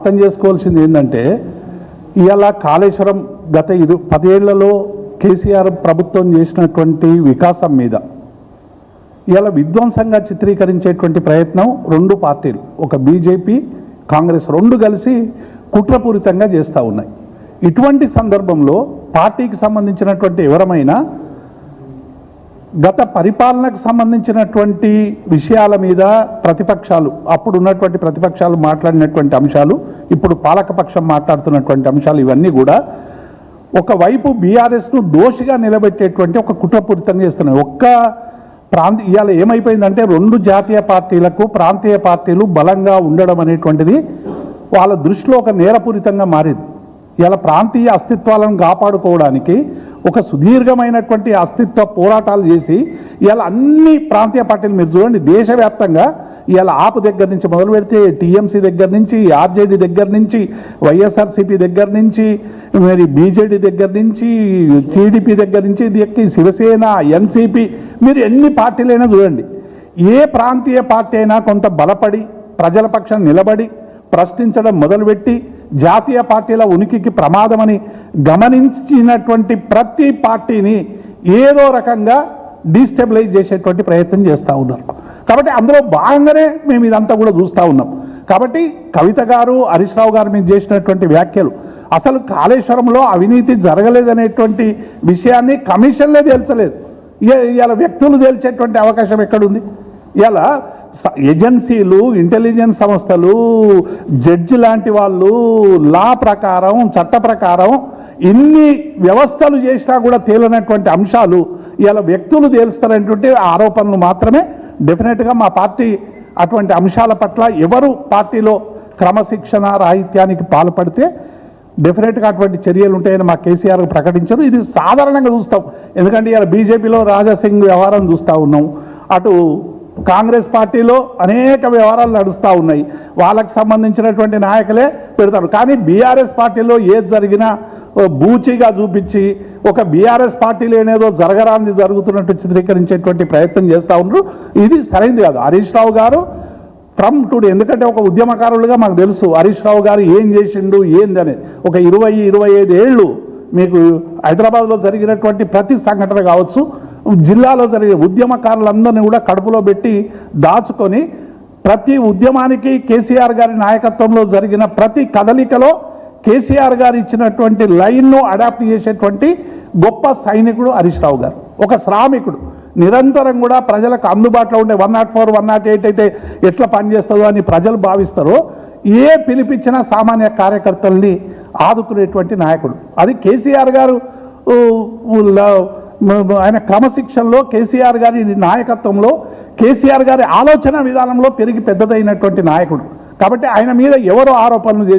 అర్థం చేసుకోవాల్సింది ఏంటంటే ఇవాళ కాళేశ్వరం గత ఇరు పదేళ్ళలో కేసీఆర్ ప్రభుత్వం చేసినటువంటి వికాసం మీద ఇవాళ విధ్వంసంగా చిత్రీకరించేటువంటి ప్రయత్నం రెండు పార్టీలు ఒక బీజేపీ కాంగ్రెస్ రెండు కలిసి కుట్రపూరితంగా చేస్తూ ఉన్నాయి. ఇటువంటి సందర్భంలో పార్టీకి సంబంధించినటువంటి ఎవరమైనా గత పరిపాలనకు సంబంధించినటువంటి విషయాల మీద ప్రతిపక్షాలు అప్పుడు ఉన్నటువంటి ప్రతిపక్షాలు మాట్లాడినటువంటి అంశాలు ఇప్పుడు పాలకపక్షం మాట్లాడుతున్నటువంటి అంశాలు ఇవన్నీ కూడా ఒకవైపు బీఆర్ఎస్ను దోషిగా నిలబెట్టేటువంటి ఒక కుట్రపూరితంగా చేస్తున్నాయి. ఒక్క ప్రాంత ఇవాళ ఏమైపోయిందంటే రెండు జాతీయ పార్టీలకు ప్రాంతీయ పార్టీలు బలంగా ఉండడం అనేటువంటిది వాళ్ళ దృష్టిలో ఒక నేరపూరితంగా మారింది. ఇలా ప్రాంతీయ అస్తిత్వాలను కాపాడుకోవడానికి ఒక సుదీర్ఘమైనటువంటి అస్తిత్వ పోరాటాలు చేసి ఇలా అన్ని ప్రాంతీయ పార్టీలు మీరు చూడండి దేశవ్యాప్తంగా ఇలా ఆపు దగ్గర నుంచి మొదలు పెడితే టీఎంసీ దగ్గర నుంచి ఆర్జేడీ దగ్గర నుంచి వైఎస్ఆర్సీపీ దగ్గర నుంచి మరి బీజేడీ దగ్గర నుంచి టీడీపీ దగ్గర నుంచి ఇది ఎక్కి శివసేన ఎన్సీపీ మీరు ఎన్ని పార్టీలైనా చూడండి. ఏ ప్రాంతీయ పార్టీ అయినా కొంత బలపడి ప్రజల పక్షం నిలబడి ప్రశ్నించడం మొదలుపెట్టి జాతీయ పార్టీల ఉనికికి ప్రమాదమని గమనించినటువంటి ప్రతి పార్టీని ఏదో రకంగా డీస్టెబిలైజ్ చేసేటువంటి ప్రయత్నం చేస్తూ ఉన్నారు. కాబట్టి అందులో భాగంగానే మేము ఇదంతా కూడా చూస్తూ ఉన్నాం. కాబట్టి కవిత గారు హరీష్ రావు గారు మీరు చేసినటువంటి వ్యాఖ్యలు అసలు కాళేశ్వరంలో అవినీతి జరగలేదనేటువంటి విషయాన్ని కమిషన్లే తేల్చలేదు. ఇవాళ వ్యక్తులు తేల్చేటువంటి అవకాశం ఎక్కడుంది? ఇలా స- ఏజెన్సీలు ఇంటెలిజెన్స్ సంస్థలు జడ్జి లాంటి వాళ్ళు లా ప్రకారం చట్ట ప్రకారం ఇన్ని వ్యవస్థలు చేసినా కూడా తేలినటువంటి అంశాలు ఇలా వ్యక్తులు తేలుస్తారనేటువంటి ఆరోపణలు మాత్రమే డెఫినెట్గా మా పార్టీ అటువంటి అంశాల పట్ల ఎవరు పార్టీలో క్రమశిక్షణ రాహిత్యానికి పాల్పడితే డెఫినెట్గా అటువంటి చర్యలు ఉంటాయని మా కేసీఆర్ ప్రకటించారు. ఇది సాధారణంగా చూస్తాం. ఎందుకంటే ఇలా బీజేపీలో రాజాసింగ్ వ్యవహారం చూస్తూ ఉన్నాం. అటు కాంగ్రెస్ పార్టీలో అనేక వ్యవహారాలు నడుస్తూ ఉన్నాయి. వాళ్ళకు సంబంధించినటువంటి నాయకులే పెడతారు. కానీ బీఆర్ఎస్ పార్టీలో ఏది జరిగినా బూచిగా చూపించి ఒక బీఆర్ఎస్ పార్టీలో ఏనేదో జరగరాంది జరుగుతున్నట్టు చిత్రీకరించేటువంటి ప్రయత్నం చేస్తూ ఉన్నారు. ఇది సరైంది కాదు. హరీష్ రావు గారు ఫ్రమ్ టుడే. ఎందుకంటే ఒక ఉద్యమకారులుగా మాకు తెలుసు హరీష్ రావు గారు ఏం చేసిండు ఏందని ఒక ఇరవై ఇరవై ఐదు ఏళ్ళు మీకు హైదరాబాద్లో జరిగినటువంటి ప్రతి సంఘటన కావచ్చు జిల్లాలో జరిగే ఉద్యమకారులందరినీ కూడా కడుపులో పెట్టి దాచుకొని ప్రతి ఉద్యమానికి కేసీఆర్ గారి నాయకత్వంలో జరిగిన ప్రతి కదలికలో కేసీఆర్ గారు ఇచ్చినటువంటి లైన్ను అడాప్ట్ చేసేటువంటి గొప్ప సైనికుడు హరీష్ రావు గారు. ఒక శ్రామికుడు. నిరంతరం కూడా ప్రజలకు అందుబాటులో ఉండే one not four one not eight అయితే ఎట్లా పనిచేస్తుందో అని ప్రజలు భావిస్తారో ఏ పిలిపించినా సామాన్య కార్యకర్తల్ని ఆదుకునేటువంటి నాయకుడు. అది కేసీఆర్ గారు ఆయన క్రమశిక్షణలో కేసీఆర్ గారి నాయకత్వంలో కేసీఆర్ గారి ఆలోచన విధానంలో పెరిగి పెద్దదైనటువంటి నాయకుడు. కాబట్టి ఆయన మీద ఎవరు ఆరోపణలు చేసి